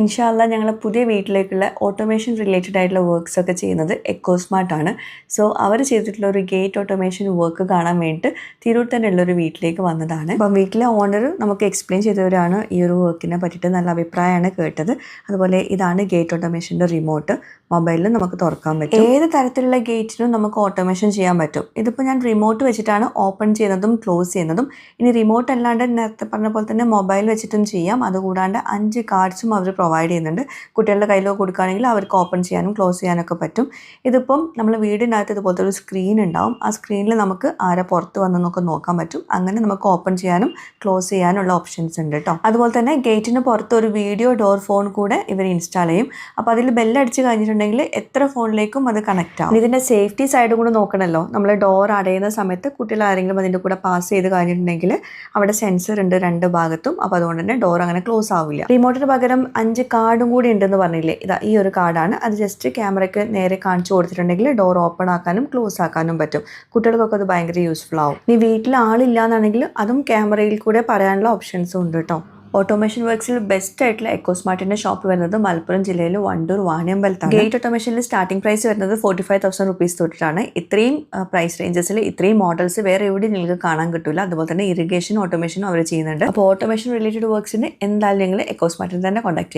ഇൻഷാല്ല ഞങ്ങൾ പുതിയ വീട്ടിലേക്കുള്ള ഓട്ടോമേഷൻ റിലേറ്റഡ് ആയിട്ടുള്ള വർക്ക്സ് ഒക്കെ ചെയ്യുന്നത് എക്കോസ്മാർട്ട് ആണ്. സോ അവർ ചെയ്തിട്ടുള്ള ഒരു ഗേറ്റ് ഓട്ടോമേഷൻ വർക്ക് കാണാൻ വേണ്ടിയിട്ട് തിരൂർ തന്നെയുള്ള ഒരു വീട്ടിലേക്ക് വന്നതാണ്. അപ്പം വീട്ടിലെ ഓണർ നമുക്ക് എക്സ്പ്ലെയിൻ ചെയ്തവരാണ് ഈ ഒരു വർക്കിനെ പറ്റിയിട്ട് നല്ല അഭിപ്രായമാണ് കേട്ടത്. അതുപോലെ ഇതാണ് ഗേറ്റ് ഓട്ടോമേഷന്റെ റിമോട്ട് മൊബൈലിൽ നമുക്ക് തുറക്കാൻ പറ്റും. ഏത് തരത്തിലുള്ള ഗേറ്റിനും നമുക്ക് ഓട്ടോമേഷൻ ചെയ്യാൻ പറ്റും. ഇതിപ്പോൾ ഞാൻ റിമോട്ട് വെച്ചിട്ടാണ് ഓപ്പൺ ചെയ്യുന്നതും ക്ലോസ് ചെയ്യുന്നതും. ഇനി റിമോട്ട് അല്ലാണ്ട് നേരത്തെ പറഞ്ഞ പോലെ തന്നെ മൊബൈൽ വെച്ചിട്ടും ചെയ്യാം. അതുകൂടാണ്ട് അഞ്ച് കാർഡ്സും അവർ പ്രൊവൈഡ് ചെയ്യുന്നുണ്ട്. കുട്ടികളുടെ കയ്യിലോ കൊടുക്കുകയാണെങ്കിൽ അവർക്ക് ഓപ്പൺ ചെയ്യാനും ക്ലോസ് ചെയ്യാനൊക്കെ പറ്റും. ഇതിപ്പം നമ്മൾ വീടിനകത്ത് ഇതുപോലത്തെ ഒരു സ്ക്രീൻ ഉണ്ടാവും. ആ സ്ക്രീനിൽ നമുക്ക് ആരെ പുറത്ത് വന്നെന്നൊക്കെ നോക്കാൻ പറ്റും. അങ്ങനെ നമുക്ക് ഓപ്പൺ ചെയ്യാനും ക്ലോസ് ചെയ്യാനുള്ള ഓപ്ഷൻസ് ഉണ്ട് കേട്ടോ അതുപോലെ തന്നെ ഗേറ്റിന് പുറത്ത് ഒരു വീഡിയോ ഡോർ ഫോൺ കൂടെ ഇവർ ഇൻസ്റ്റാൾ ചെയ്യും. അപ്പോൾ അതിൽ ബെല്ലടിച്ച് കഴിഞ്ഞിട്ടുണ്ടെങ്കിൽ എത്ര ഫോണിലേക്കും അത് കണക്റ്റ് ആവും. ഇതിന്റെ സേഫ്റ്റി സൈഡും കൂടെ നോക്കണമല്ലോ നമ്മൾ ഡോർ അടയുന്ന സമയത്ത് കുട്ടികൾ ആരെങ്കിലും അതിന്റെ കൂടെ പാസ് ചെയ്ത് കഴിഞ്ഞിട്ടുണ്ടെങ്കിൽ അവിടെ സെൻസർ ഉണ്ട് രണ്ട് ഭാഗത്തും. അപ്പോൾ അതുകൊണ്ട് തന്നെ ഡോർ അങ്ങനെ ക്ലോസ് ആവില്ല. റിമോട്ടിന് പകരം കാർഡും കൂടി ഉണ്ടെന്ന് പറഞ്ഞില്ലേ? ഇതാ ഈ ഒരു കാർഡാണ്. അത് ജസ്റ്റ് ക്യാമറയ്ക്ക് നേരെ കാണിച്ചു കൊടുത്തിട്ടുണ്ടെങ്കിൽ ഡോർ ഓപ്പൺ ആക്കാനും ക്ലോസ് ആക്കാനും പറ്റും. കുട്ടികൾക്കൊക്കെ അത് ഭയങ്കര യൂസ്ഫുൾ ആവും. നീ വീട്ടിൽ ആളില്ല എന്നാണെങ്കിൽ അതും ക്യാമറയിൽ കൂടെ പറയാനുള്ള ഓപ്ഷൻസും ഉണ്ട് കേട്ടോ ഓട്ടോമേഷൻ വർക്ക്സിൽ ബെസ്റ്റ് ആയിട്ടുള്ള എക്കോസ്മാർട്ടിന്റെ ഷോപ്പ് വരുന്നത് മലപ്പുറം ജില്ലയിൽ വണ്ടൂർ വാണിയമ്പലത്താണ്. ഗേറ്റ് ഓട്ടോമേഷനിൽ സ്റ്റാർട്ടിംഗ് പ്രൈസ് വരുന്നത് ഫോർട്ടി ഫൈവ് തൗസൻഡ് റുപ്പീസ് തൊട്ടിട്ടാണ്. ഇത്രയും പ്രൈസ് റേഞ്ചസിൽ ഇത്രയും മോഡൽസ് വേറെ എവിടെ നിങ്ങൾക്ക് കാണാൻ കിട്ടില്ല അതുപോലെ തന്നെ ഇറിഗേഷൻ ഓട്ടോമേഷനും അവർ ചെയ്യുന്നുണ്ട്. അപ്പോൾ ഓട്ടോമേഷൻ റിലേറ്റഡ് വർക്ക്സിന് എന്തായാലും നിങ്ങൾ എക്കോസ്മാർട്ടിൽ തന്നെ കോൺടാക്ട്